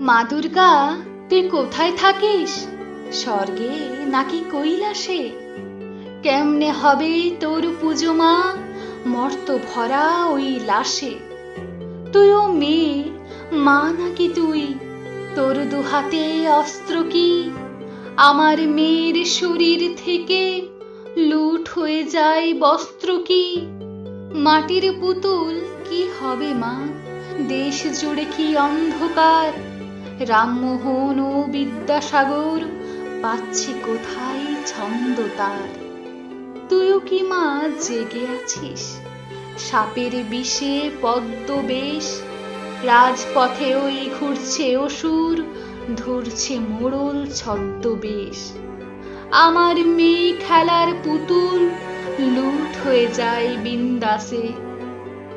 মা দুর্গা, তুই কোথায় থাকিস? স্বর্গে নাকি কৈলাসে? কেমনে হবে তোর পুজো মা? মর্ত ভরা ওই লাশে। তুইও মেয়ে, মা নাকি তুই? তোর দুহাতে অস্ত্র কি? আমার মেয়ের শরীর থেকে লুট হয়ে যায় বস্ত্র কি? মাটির পুতুল কি হবে মা? দেশ জুড়ে কি অন্ধকার? রামমোহন ও বিদ্যাসাগর, পাচ্ছি কোথায় ছন্দ তার? তুইও কি মা জেগে আছিস? সাপের বিষে পদ্ম বেশ, রাজপথে ওই ঘুরছে অসুর, ধরছে মোড়ল ছদ্মবেশ। আমার মেয়ে খেলার পুতুল লুট হয়ে যায় বিন্দাসে।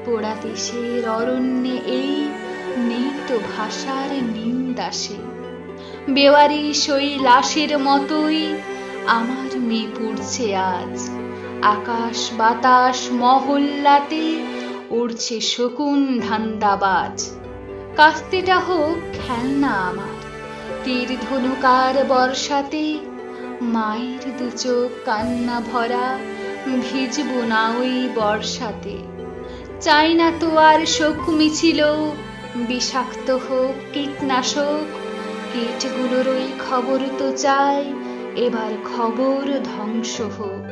পোড়া দেশের অরণ্যে এই নিত ভাষার নিন্দাসে বেওয়ারি সই লাশের মতোই আমার মেয়ে পড়ছে আজ। আকাশ বাতাস মহল্লাতে উড়ছে শকুন ধান্দাবাজ। কাস্তেটা হোক খেলনা আমার, তীর ধনুকার বর্ষাতে মায়ের দু চোখ কান্না ভরা ভিজব না ওই বর্ষাতে। চাই না তো আর শোক মিছিল বিষাক্ত হোক, কীটনাশক, কীটগুলোর ওই খবর তো চাই, এবার খবর ধ্বংস হোক।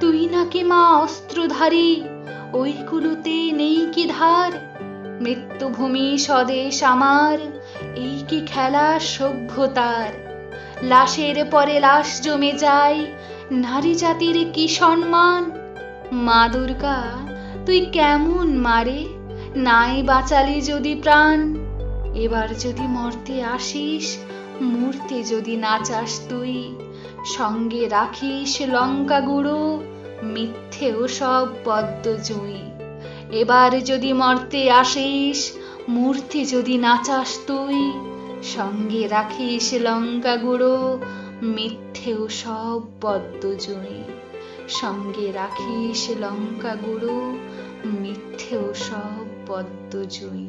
তুই নাকি মা অস্ত্রধারী? ওইগুলোতে নেই কি ধার? মৃত্যুভূমি স্বদেশ আমার, এই কি খেলা সভ্যতার? লাশের পরে লাশ জমে যায়, নারী জাতির কি সম্মান? মা দুর্গা, তুই কেমন মারে? নাই বাঁচালি যদি প্রাণ, এবার যদি মরতে আসিস, মূর্তি যদি নাচাস তুই, সঙ্গে রাখিস লঙ্কা গুঁড়ো, মিথ্যেও সব পদ্ম জুই। এবার যদি মরতে আসিস, মূর্তি যদি নাচাস তুই, সঙ্গে রাখিস লঙ্কা গুঁড়ো, মিথ্যেও সব পদ্ম জুই। সঙ্গে রাখিস লঙ্কা গুঁড়ো, মিথ্যেও সব পদ্ম জুই